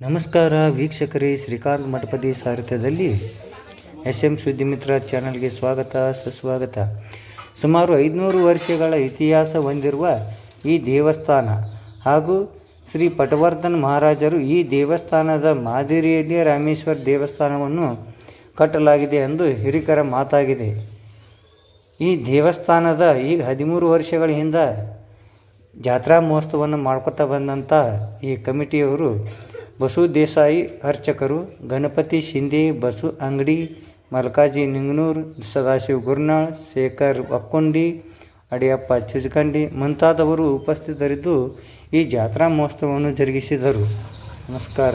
ನಮಸ್ಕಾರ ವೀಕ್ಷಕರೇ, ಶ್ರೀಕಾಂತ್ ಮಠಪತಿ ಸಾರಥ್ಯದಲ್ಲಿ ಎಸ್ ಎಂ ಸುದ್ದಿಮಿತ್ರ ಚಾನಲ್ಗೆ ಸ್ವಾಗತ, ಸುಸ್ವಾಗತ. ಸುಮಾರು ಐದುನೂರು ವರ್ಷಗಳ ಇತಿಹಾಸ ಹೊಂದಿರುವ ಈ ದೇವಸ್ಥಾನ ಹಾಗೂ ಶ್ರೀ ಪಟವರ್ಧನ್ ಮಹಾರಾಜರು ಈ ದೇವಸ್ಥಾನದ ಮಾದರಿಯಲ್ಲಿ ರಾಮೇಶ್ವರ ದೇವಸ್ಥಾನವನ್ನು ಕಟ್ಟಲಾಗಿದೆ ಎಂದು ಹಿರಿಕರ ಮಾತಾಗಿದೆ. ಈ ದೇವಸ್ಥಾನದ ಈಗ ಹದಿಮೂರು ವರ್ಷಗಳ ಹಿಂದೆ ಜಾತ್ರಾ ಮಹೋತ್ಸವವನ್ನು ಮಾಡ್ಕೊತಾ ಬಂದಂಥ ಈ ಕಮಿಟಿಯವರು ಬಸು ದೇಸಾಯಿ ಅರ್ಚಕರು, ಗಣಪತಿ ಶಿಂದೆ, ಬಸು ಅಂಗಡಿ, ಮಲ್ಕಾಜಿ ನಿಂಗನೂರು, ಸದಾಶಿವ ಗುರುನಾಳ್, ಶೇಖರ್ ಒಕ್ಕೊಂಡಿ ಅಡಿಯಪ್ಪ ಚಿಜಕಂಡಿ ಮುಂತಾದವರು ಉಪಸ್ಥಿತರಿದ್ದು ಈ ಜಾತ್ರಾ ಮಹೋತ್ಸವವನ್ನು ಜರುಗಿಸಿದರು. ನಮಸ್ಕಾರ.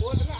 Otra.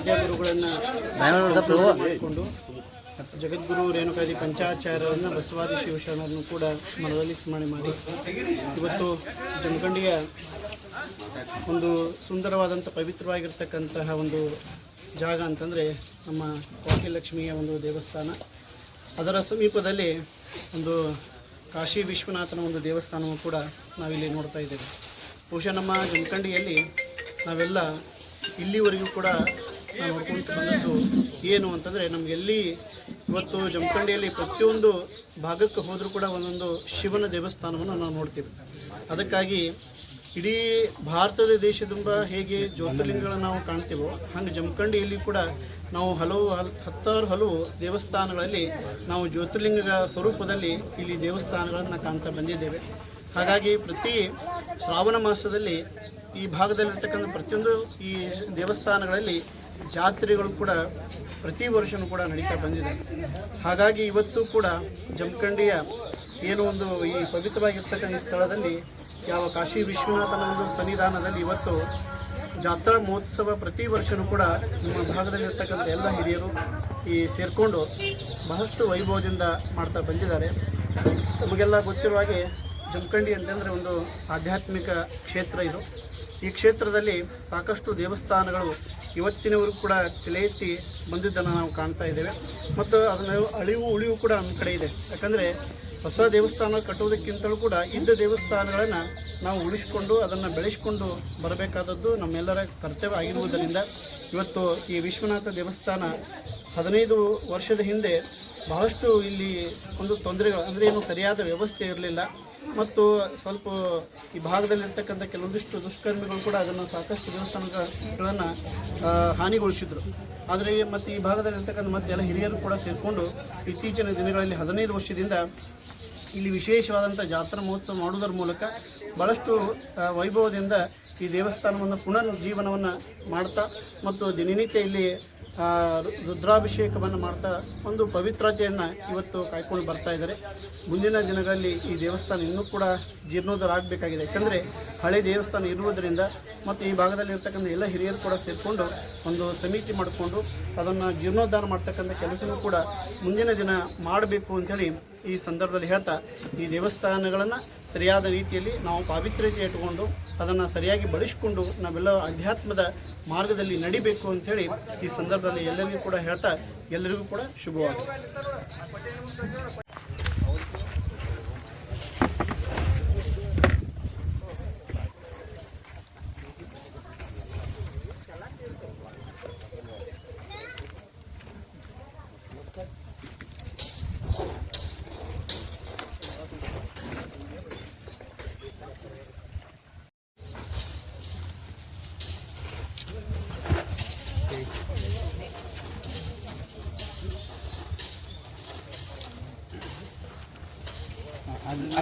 ಉತ್ತಮದಲ್ಲಿ ಆರಾಧ್ಯ ಗುರುಗಳನ್ನು ಮಾಡಿಕೊಂಡು ಜಗದ್ಗುರು ರೇಣುಕಾದಿ ಪಂಚಾಚಾರ್ಯರನ್ನು ಬಸವಾದಿ ಶಿವಶರಣರನ್ನು ಕೂಡ ಮನದಲ್ಲಿ ಸ್ಮರಣೆ ಮಾಡಿ ಇವತ್ತು ಜಮಖಂಡಿಯ ಒಂದು ಸುಂದರವಾದಂಥ ಪವಿತ್ರವಾಗಿರ್ತಕ್ಕಂತಹ ಒಂದು ಜಾಗ ಅಂತಂದರೆ ನಮ್ಮ ಲಕ್ಷ್ಮಿಯ ಒಂದು ದೇವಸ್ಥಾನ. ಅದರ ಸಮೀಪದಲ್ಲಿ ಒಂದು ಕಾಶಿ ವಿಶ್ವನಾಥನ ಒಂದು ದೇವಸ್ಥಾನವು ಕೂಡ ನಾವಿಲ್ಲಿ ನೋಡ್ತಾ ಇದ್ದೇವೆ. ಬಹುಶಃ ನಮ್ಮ ಜಮಖಂಡಿಯಲ್ಲಿ ನಾವೆಲ್ಲ ಇಲ್ಲಿವರೆಗೂ ಕೂಡ ನಾವು ಬಂದದ್ದು ಏನು ಅಂತಂದರೆ ನಮಗೆಲ್ಲಿ ಇವತ್ತು ಜಮಖಂಡಿಯಲ್ಲಿ ಪ್ರತಿಯೊಂದು ಭಾಗಕ್ಕೆ ಹೋದರೂ ಕೂಡ ಒಂದೊಂದು ಶಿವನ ದೇವಸ್ಥಾನವನ್ನು ನಾವು ನೋಡ್ತೀವಿ. ಅದಕ್ಕಾಗಿ ಇಡೀ ಭಾರತದ ದೇಶದಿಂದ ಹೇಗೆ ಜ್ಯೋತಿರ್ಲಿಂಗಗಳನ್ನು ನಾವು ಕಾಣ್ತೀವೋ ಹಂಗೆ ಜಮಖಂಡಿಯಲ್ಲಿ ಕೂಡ ನಾವು ಹಲವು ಹಲ್ ಹತ್ತಾರು ಹಲವು ದೇವಸ್ಥಾನಗಳಲ್ಲಿ ನಾವು ಜ್ಯೋತಿರ್ಲಿಂಗಗಳ ಸ್ವರೂಪದಲ್ಲಿ ಇಲ್ಲಿ ದೇವಸ್ಥಾನಗಳನ್ನು ಕಾಣ್ತಾ ಬಂದಿದ್ದೇವೆ. ಹಾಗಾಗಿ ಪ್ರತಿ ಶ್ರಾವಣ ಮಾಸದಲ್ಲಿ ಈ ಭಾಗದಲ್ಲಿರ್ತಕ್ಕಂಥ ಪ್ರತಿಯೊಂದು ಈ ದೇವಸ್ಥಾನಗಳಲ್ಲಿ ಜಾತ್ರೆಗಳು ಕೂಡ ಪ್ರತಿ ವರ್ಷವೂ ಕೂಡ ನಡೀತಾ ಬಂದಿದೆ. ಹಾಗಾಗಿ ಇವತ್ತು ಕೂಡ ಜಮಖಂಡಿಯ ಏನು ಒಂದು ಈ ಪವಿತ್ರವಾಗಿರ್ತಕ್ಕಂಥ ಸ್ಥಳದಲ್ಲಿ ಯಾವ ಕಾಶಿ ವಿಶ್ವನಾಥನ ಒಂದು ಸನ್ನಿಧಾನದಲ್ಲಿ ಇವತ್ತು ಜಾತ್ರಾ ಮಹೋತ್ಸವ ಪ್ರತಿ ವರ್ಷವೂ ಕೂಡ ನಮ್ಮ ಭಾಗದಲ್ಲಿರ್ತಕ್ಕಂಥ ಎಲ್ಲ ಹಿರಿಯರು ಈ ಸೇರಿಕೊಂಡು ಬಹಳಷ್ಟು ವೈಭವದಿಂದ ಮಾಡ್ತಾ ಬಂದಿದ್ದಾರೆ. ನಮಗೆಲ್ಲ ಗೊತ್ತಿರುವ ಹಾಗೆ ಜಮಖಂಡಿ ಅಂತಂದರೆ ಒಂದು ಆಧ್ಯಾತ್ಮಿಕ ಕ್ಷೇತ್ರ ಇದು. ಈ ಕ್ಷೇತ್ರದಲ್ಲಿ ಸಾಕಷ್ಟು ದೇವಸ್ಥಾನಗಳು ಇವತ್ತಿನವರೆಗೂ ಕೂಡ ತಲೆ ಎತ್ತಿ ಬಂದಿದ್ದನ್ನು ನಾವು ಕಾಣ್ತಾ ಇದ್ದೇವೆ. ಮತ್ತು ಅದನ್ನು ಅಳಿವು, ಉಳಿವು ಕೂಡ ನಮ್ಮ ಕಡೆ ಇದೆ. ಯಾಕಂದರೆ ಹೊಸ ದೇವಸ್ಥಾನ ಕಟ್ಟುವುದಕ್ಕಿಂತಲೂ ಕೂಡ ಇದ್ದ ದೇವಸ್ಥಾನಗಳನ್ನು ನಾವು ಉಳಿಸಿಕೊಂಡು ಅದನ್ನು ಬೆಳೆಸಿಕೊಂಡು ಬರಬೇಕಾದದ್ದು ನಮ್ಮೆಲ್ಲರ ಕರ್ತವ್ಯ ಆಗಿರುವುದರಿಂದ ಇವತ್ತು ಈ ವಿಶ್ವನಾಥ ದೇವಸ್ಥಾನ ಹದಿನೈದು ವರ್ಷದ ಹಿಂದೆ ಬಹಳಷ್ಟು ಇಲ್ಲಿ ಒಂದು ತೊಂದರೆಗಳು, ಅಂದರೆ ಏನು ಸರಿಯಾದ ವ್ಯವಸ್ಥೆ ಇರಲಿಲ್ಲ. ಮತ್ತು ಸ್ವಲ್ಪ ಈ ಭಾಗದಲ್ಲಿರ್ತಕ್ಕಂಥ ಕೆಲವೊಂದಿಷ್ಟು ದುಷ್ಕರ್ಮಿಗಳು ಕೂಡ ಅದನ್ನು ಸಾಕಷ್ಟು ದೇವಸ್ಥಾನಗಳನ್ನು ಹಾನಿಗೊಳಿಸಿದ್ರು. ಆದರೆ ಮತ್ತು ಈ ಭಾಗದಲ್ಲಿರ್ತಕ್ಕಂಥ ಮತ್ತೆ ಎಲ್ಲ ಹಿರಿಯರು ಕೂಡ ಸೇರಿಕೊಂಡು ಇತ್ತೀಚಿನ ದಿನಗಳಲ್ಲಿ ಹದಿನೈದು ವರ್ಷದಿಂದ ಇಲ್ಲಿ ವಿಶೇಷವಾದಂಥ ಜಾತ್ರಾ ಮಹೋತ್ಸವ ಮಾಡುವುದರ ಮೂಲಕ ಭಾಳಷ್ಟು ವೈಭವದಿಂದ ಈ ದೇವಸ್ಥಾನವನ್ನು ಪುನರುಜ್ಜೀವನವನ್ನು ಮಾಡ್ತಾ ಮತ್ತು ದಿನನಿತ್ಯ ಇಲ್ಲಿ ರುದ್ರಾಭಿಷೇಕವನ್ನು ಮಾಡ್ತಾ ಒಂದು ಪವಿತ್ರತೆಯನ್ನು ಇವತ್ತು ಕಾಯ್ಕೊಂಡು ಬರ್ತಾ ಇದ್ದಾರೆ. ಮುಂದಿನ ದಿನಗಳಲ್ಲಿ ಈ ದೇವಸ್ಥಾನ ಇನ್ನೂ ಕೂಡ ಜೀರ್ಣೋದ್ಧಾರ ಆಗಬೇಕಾಗಿದೆ ಯಾಕಂದರೆ ಹಳೆ ದೇವಸ್ಥಾನ ಇರುವುದರಿಂದ ಮತ್ತು ಈ ಭಾಗದಲ್ಲಿ ಇರ್ತಕ್ಕಂಥ ಎಲ್ಲ ಹಿರಿಯರು ಕೂಡ ಸೇರಿಕೊಂಡು ಒಂದು ಸಮಿತಿ ಮಾಡಿಕೊಂಡು ಅದನ್ನು ಜೀರ್ಣೋದ್ಧಾರ ಮಾಡ್ತಕ್ಕಂಥ ಕೆಲಸವೂ ಕೂಡ ಮುಂದಿನ ದಿನ ಮಾಡಬೇಕು ಅಂಥೇಳಿ ಈ ಸಂದರ್ಭದಲ್ಲಿ ಹೇಳ್ತಾ, ಈ ದೇವಸ್ಥಾನಗಳನ್ನು ಸರಿಯಾದ ರೀತಿಯಲ್ಲಿ ನಾವು ಪಾವಿತ್ರ್ಯತೆ ಇಟ್ಟುಕೊಂಡು, ಅದನ್ನು ಸರಿಯಾಗಿ ಬಳಸಿಕೊಂಡು ನಾವೆಲ್ಲ ಅಧ್ಯಾತ್ಮದ ಮಾರ್ಗದಲ್ಲಿ ನಡಿಬೇಕು ಅಂಥೇಳಿ ಈ ಸಂದರ್ಭದಲ್ಲಿ ಎಲ್ಲರಿಗೂ ಕೂಡ ಹೇಳ್ತಾ, ಎಲ್ಲರಿಗೂ ಕೂಡ ಶುಭವಾಗಿದೆ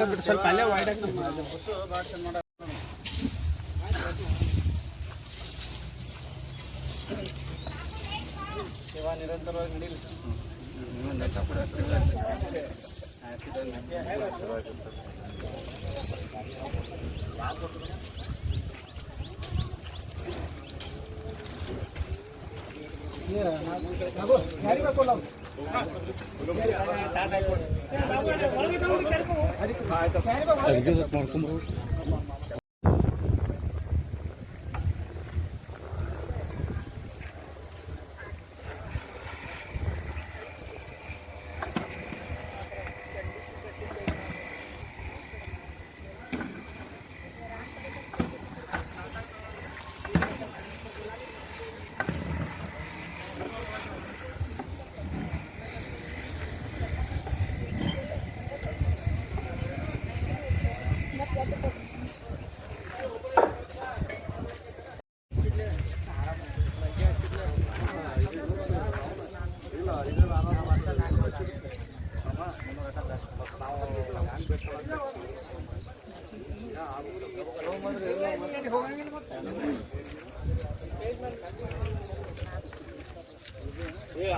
ಆಗ್ತಾ ಬಿಟ್ಟು ಸ್ವಲ್ಪ ಅಲ್ಲೇ ವೈಡ್ ಆಗಿ ನಿರಂತರವಾಗಿ ನಡೀಲಿ ارجوك مركم روح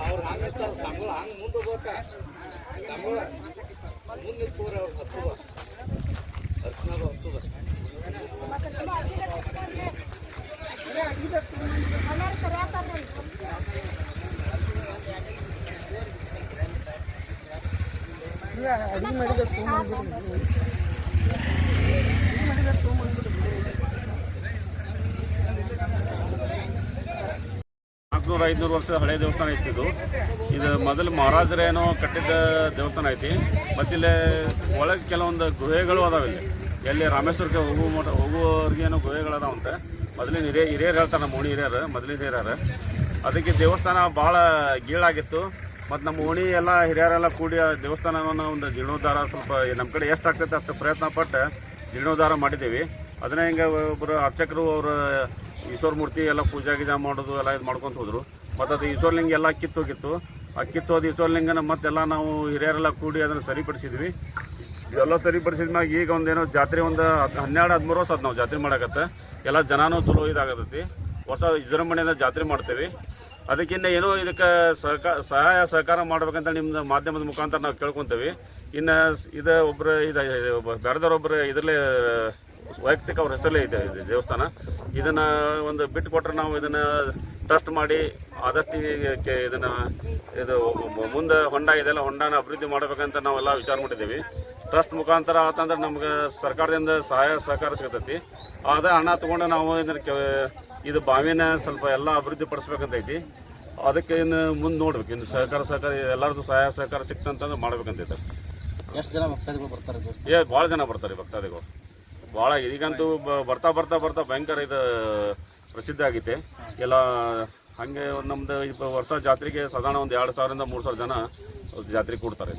ಅವ್ರು ಹಂಗಿರ್ತಾರ ಸಂಬಳ ಹಂಗೆ ಮುಂದೆ ಹೋಗ್ಬೇಕ ಸಂಬಳ ಮುಂದೆ ನಿಂತ್ಕೋರಿ ಅವ್ರು ಹತ್ತದ ಅರ್ಶನದು ಹತ್ತದ ಅಡಿಗೆ ಮಾಡಿದ್ರೆ ನಾಲ್ಕುನೂರ ಐದುನೂರು ವರ್ಷದ ಹಳೆ ದೇವಸ್ಥಾನ ಐತಿ ಇದು. ಇದು ಮೊದಲು ಮಹಾರಾಜರೇನೋ ಕಟ್ಟಿದ್ದ ದೇವಸ್ಥಾನ ಐತಿ. ಮತ್ತಿಲ್ಲಿ ಒಳಗೆ ಕೆಲವೊಂದು ಗುಹೆಗಳು ಅದಾವೆ ಇಲ್ಲಿ. ಎಲ್ಲಿ ರಾಮೇಶ್ವರಕ್ಕೆ ಹೋಗುವ ಮಠ ಹೋಗುವವ್ರಿಗೇನೋ ಗುಹೆಗಳು ಅದಾವಂತೆ ಮೊದಲಿನ ಹಿರಿಯ, ಹಿರಿಯರು ಹೇಳ್ತಾರೆ, ನಮ್ಮ ಓಣಿ ಹಿರಿಯರು, ಮೊದಲಿನ ಹಿರಿಯರು. ಅದಕ್ಕೆ ದೇವಸ್ಥಾನ ಭಾಳ ಗೀಳಾಗಿತ್ತು. ಮತ್ತು ನಮ್ಮ ಓಣಿ ಎಲ್ಲ ಹಿರಿಯರೆಲ್ಲ ಕೂಡಿ ಆ ದೇವಸ್ಥಾನವನ್ನು ಒಂದು ಜೀರ್ಣೋದ್ಧಾರ ಸ್ವಲ್ಪ ನಮ್ಮ ಕಡೆ ಎಷ್ಟು ಆಗ್ತೈತೆ ಅಷ್ಟು ಪ್ರಯತ್ನ ಪಟ್ಟು ಜೀರ್ಣೋದ್ಧಾರ ಮಾಡಿದ್ದೀವಿ. ಅದನ್ನೇ ಹಿಂಗೆ ಒಬ್ಬರು ಅರ್ಚಕರು ಅವರು ಈಶ್ವರ ಮೂರ್ತಿ ಎಲ್ಲ ಪೂಜಾ ಗೀಜಾ ಮಾಡೋದು ಎಲ್ಲ ಇದು ಮಾಡ್ಕೊಂತ ಹೋದ್ರು. ಮತ್ತು ಅದು ಈಶ್ವರಲಿಂಗ ಎಲ್ಲ ಕಿತ್ತೋಗಿತ್ತು ಆ ಕಿತ್ತೋದು ಈಶ್ವರಲಿಂಗನ ಮತ್ತೆಲ್ಲ ನಾವು ಹಿರಿಯರೆಲ್ಲ ಕೂಡಿ ಅದನ್ನು ಸರಿಪಡಿಸಿದ್ವಿ. ಇದೆಲ್ಲ ಸರಿಪಡಿಸಿದ ಮ್ಯಾಗ ಈಗ ಒಂದೇನೋ ಜಾತ್ರೆ ಒಂದು ಹನ್ನೆರಡು, ಹದಿಮೂರು ವರ್ಷ ನಾವು ಜಾತ್ರೆ ಮಾಡಕತ್ತೆ. ಎಲ್ಲ ಜನನೂ ಚಲೋ ಇದಾಗತ್ತೈತಿ ಹೊಸ ವಿಜೃಂಭಣೆಯಿಂದ ಜಾತ್ರೆ ಮಾಡ್ತೇವೆ. ಅದಕ್ಕಿಂತ ಏನೋ ಇದಕ್ಕೆ ಸಹಾಯ ಸಹಕಾರ ಮಾಡ್ಬೇಕಂತ ನಿಮ್ದು ಮಾಧ್ಯಮದ ಮುಖಾಂತರ ನಾವು ಕೇಳ್ಕೊತೇವೆ. ಇನ್ನು ಇದು ಒಬ್ಬರು ಇದು ಬೇರೆದವ್ರೊಬ್ಬರು ಇದರಲ್ಲೇ ವೈಯಕ್ತಿಕ ಅವ್ರ ಹೆಸರಲ್ಲೇ ಇದೆ ಇದು ದೇವಸ್ಥಾನ. ಇದನ್ನ ಒಂದು ಬಿಟ್ಟು ಕೊಟ್ರೆ ನಾವು ಇದನ್ನ ಟ್ರಸ್ಟ್ ಮಾಡಿ ಆದಷ್ಟು ಇದನ್ನು ಇದು ಮುಂದೆ ಹೊಂಡ ಇದೆಲ್ಲ ಹೊಂಡನ ಅಭಿವೃದ್ಧಿ ಮಾಡ್ಬೇಕಂತ ನಾವೆಲ್ಲ ವಿಚಾರ ಮಾಡಿದ್ದೀವಿ. ಟ್ರಸ್ಟ್ ಮುಖಾಂತರ ಆತಂದ್ರೆ ನಮ್ಗೆ ಸರ್ಕಾರದಿಂದ ಸಹಾಯ ಸಹಕಾರ ಸಿಗತೈತಿ. ಅದೇ ಹಣ ತಗೊಂಡು ನಾವು ಇದನ್ನ ಇದು ಬಾವಿನ ಸ್ವಲ್ಪ ಎಲ್ಲ ಅಭಿವೃದ್ಧಿ ಪಡಿಸ್ಬೇಕಂತೈತಿ ಅದಕ್ಕೆ ಇನ್ನು ಮುಂದೆ ನೋಡ್ಬೇಕು. ಇನ್ನು ಸಹಕಾರ ಸಹಕಾರ ಎಲ್ಲರದ್ದು ಸಹಾಯ ಸಹಕಾರ ಸಿಕ್ತಂತಂದ್ರೆ ಮಾಡ್ಬೇಕಂತೈತೆ ಎಷ್ಟು ಜನ ಭಕ್ತಾದಿಗಳು ಬರ್ತಾರೆ ಸರ್? ಏ ಭಾಳ ಜನ ಬರ್ತಾರೆ ಭಕ್ತಾದಿಗಳು. ಭಾಳ ಈಗಂತೂ ಬರ್ತಾ ಬರ್ತಾ ಬರ್ತಾ ಭಯಂಕರ ಇದು ಪ್ರಸಿದ್ಧ ಆಗೈತೆ ಎಲ್ಲ ಹಂಗೆ ನಮ್ದು ಇಪ್ಪ ವರ್ಷ ಜಾತ್ರೆಗೆ ಸಾಧಾರಣ ಒಂದು ಎರಡು ಸಾವಿರದಿಂದ ಮೂರು ಸಾವಿರ ಜನ ಜಾತ್ರೆ ಕೂಡ್ತಾರೆ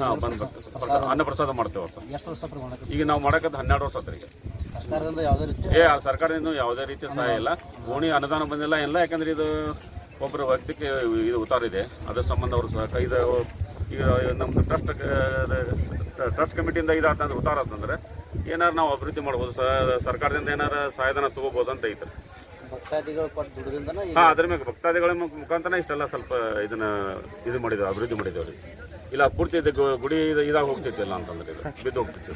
ಹಾಂ ಬಂದು ಬರ್ತಾರೆ ಅನ್ನ ಪ್ರಸಾದ ಮಾಡ್ತೇವೆ ವರ್ಷ. ಈಗ ನಾವು ಮಾಡಕ್ಕ ಹನ್ನೆರಡು ವರ್ಷ ಹತ್ರಿಗೆ ಏ ಆ ಸರ್ಕಾರದಿಂದ ಯಾವುದೇ ರೀತಿಯ ಸಹಾಯ ಇಲ್ಲ. ಓಣಿ ಅನುದಾನ ಬಂದಿಲ್ಲ ಎಲ್ಲ ಯಾಕಂದ್ರೆ ಇದು ಒಬ್ಬರು ವ್ಯಕ್ತಿಗೆ ಇದು ಉತ್ತಾರ ಇದೆ. ಅದ್ರ ಸಂಬಂಧ ಅವರು ಸಹ ಇದು ಈಗ ನಮ್ದು ಟ್ರಸ್ಟ್ ಟ್ರಸ್ಟ್ ಕಮಿಟಿಯಿಂದ ಇದಾತಂದ್ರೆ ಉತ್ತಾರ ಅಂತಂದ್ರೆ ಏನಾರು ನಾವು ಅಭಿವೃದ್ಧಿ ಮಾಡ್ಬೋದು ಸರ್ಕಾರದಿಂದ ಏನಾರು ಸಹಾಯಧನ ತಗೋಬೋದು ಅಂತ ಐತೆ ಭಕ್ತಾದಿಗಳು ಕೊಟ್ಟು ದುಡ್ದಿಂದನ ಹಾ ಅದ್ರ ಮೇಲೆ ಭಕ್ತಾದಿಗಳ ಮುಖ- ಮುಖಾಂತರ ಇಷ್ಟೆಲ್ಲ ಸ್ವಲ್ಪ ಇದನ್ನ ಇದು ಮಾಡಿದ್ದೇವೆ ಅಭಿವೃದ್ಧಿ ಮಾಡಿದ್ದೇವೆ ಇಲ್ಲ ಪೂರ್ತಿ ಇದು ಗುಡಿ ಇದು ಇದಾಗ ಹೋಗ್ತಿದ್ದಿಲ್ಲ ಇಲ್ಲ ಅಂತಂದ್ರೆ ಬಿದ್ದು ಹೋಗ್ತಿತ್ತು.